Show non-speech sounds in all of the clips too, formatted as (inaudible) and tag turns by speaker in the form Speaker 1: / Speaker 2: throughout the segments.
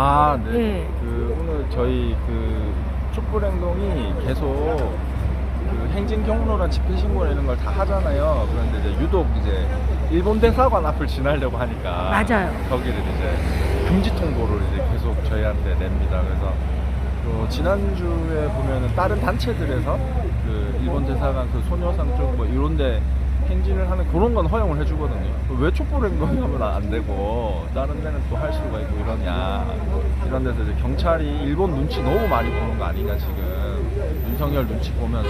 Speaker 1: 아, 네.
Speaker 2: 네.
Speaker 1: 그 오늘 저희 그 촛불 행동이 계속 그 행진 경로나 집회 신고나 이런 걸 다 하잖아요. 그런데 이제 유독 이제 일본 대사관 앞을 지나려고 하니까
Speaker 2: 맞아요.
Speaker 1: 거기를 이제 금지 통보를 이제 계속 저희한테 냅니다. 그래서 또 지난주에 보면은 다른 단체들에서 그 일본 대사관 그 소녀상 쪽 뭐 이런데 행진을 하는 그런 건 허용을 해주거든요. 왜 촛불 행동하면 (laughs) 안 되고 다른 데는 또 할 수가 있고 이러냐 이런 데서 이제 경찰이 일본 눈치 너무 많이 보는 거 아니냐 지금 윤석열 눈치 보면서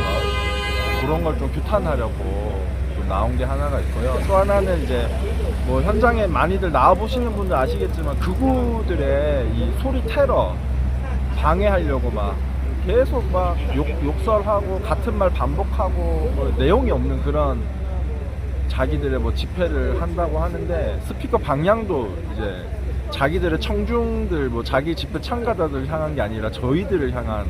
Speaker 1: 그런 걸 좀 규탄하려고 좀 나온 게 하나가 있고요. 또 하나는 이제 뭐 현장에 많이들 나와 보시는 분들 아시겠지만 극우들의 이 소리 테러 방해하려고 막 계속 막 욕, 욕설하고 같은 말 반복하고 뭐 내용이 없는 그런 자기들의 뭐 집회를 한다고 하는데 스피커 방향도 이제 자기들의 청중들 뭐 자기 집회 참가자들 향한 게 아니라 저희들을 향한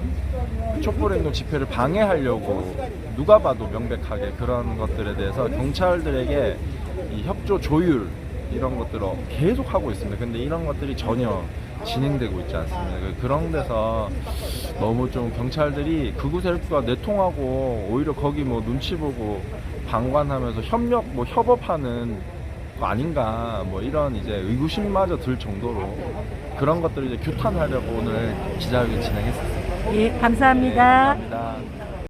Speaker 1: 그 촛불행동 집회를 방해하려고 누가 봐도 명백하게 그런 것들에 대해서 경찰들에게 이 협조 조율 이런 것들을 계속 하고 있습니다. 근데 이런 것들이 전혀 진행되고 있지 않습니다. 그- 그런 데서 너무 좀 경찰들이 극우 세력과 내통하고 오히려 거기 뭐 눈치 보고 방관하면서 협력 뭐 협업하는 거 아닌가 뭐 이런 이제 의구심마저 들 정도로 그런 것들을 이제 규탄하려고 오늘 기자회견 진행했습니다.
Speaker 2: 예, 감사합니다.
Speaker 1: 네, 감사합니다.